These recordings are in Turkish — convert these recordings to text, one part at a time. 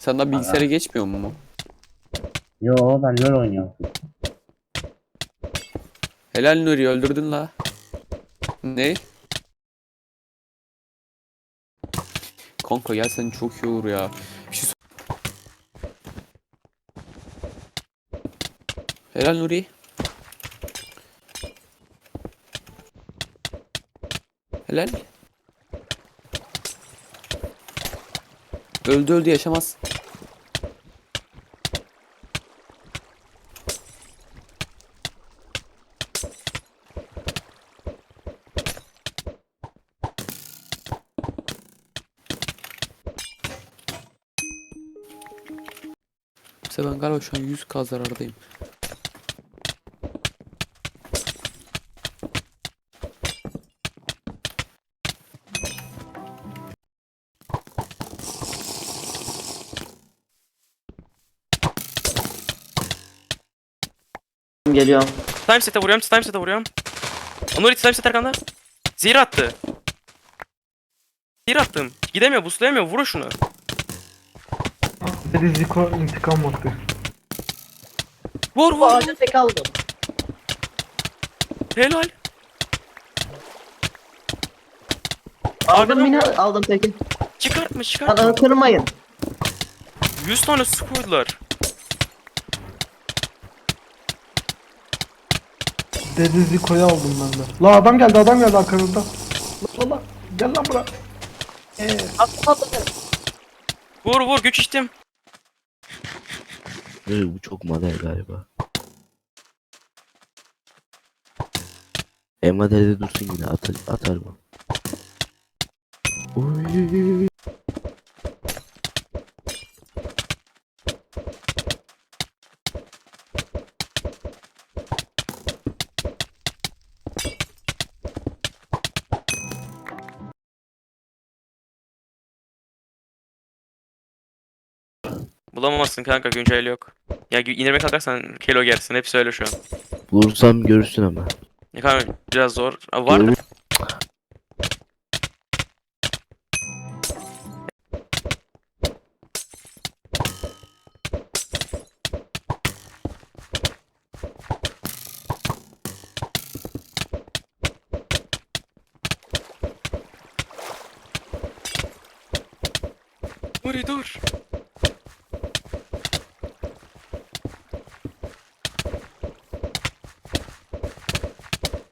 Sen daha bilgisayara geçmiyor mu? Yo ben LoL oynuyorum. Helal Nuri öldürdün la. Ne? Kanka gel sen çok iyi olur ya. Bir şey Helal Nuri. Helal. Öldü öldü yaşamaz. Ben galiba şu an 100k zarardayım. Geliyorum. Time set'e vuruyorum, time set'e vuruyorum. Onur time set arkanda. Zehir attı. Zehir attım. Gidemiyor, buslayamıyor. Vurun şunu. Dedi Ziko intikam vakti. Vur Bu vur. ağaca tek aldım. Helal. Aldım yine aldım teki. Çıkartma çıkartma. Lan kırmayın. 100 tane su koydular. Dedi Ziko'yu aldım ben de. La adam geldi adam geldi arkamızda. La la gel lan bura. Atla. Vur vur güç içtim. Evet, bu çok model galiba. E modelde dursun yine atar, atar mı? Oy. Bulamazsın kanka güncel yok. Ya indirmeye kalkarsan kilo gersin. Hepsi öyle şu an. Bulursam görürsün ama. Ya kanka biraz zor. Aa, Vardır. Nuri dur.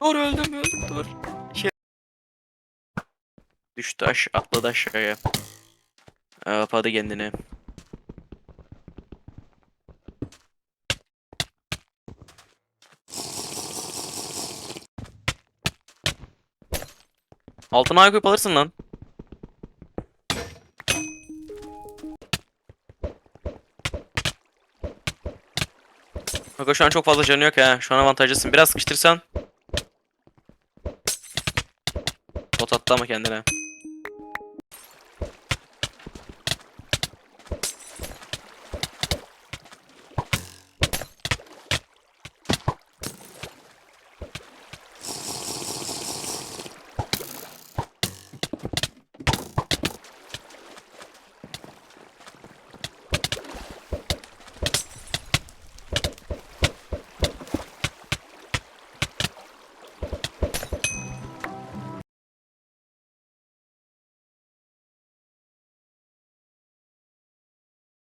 Dur öldüm öldüm dur. Şey... Düştü aş atladı aşağıya. Kapadı kendini. Altına ayak koyup alırsın lan. Bak şu an çok fazla canı yok ha. Şu an avantajlısın. Biraz sıkıştırsan. Pot attı ama kendine.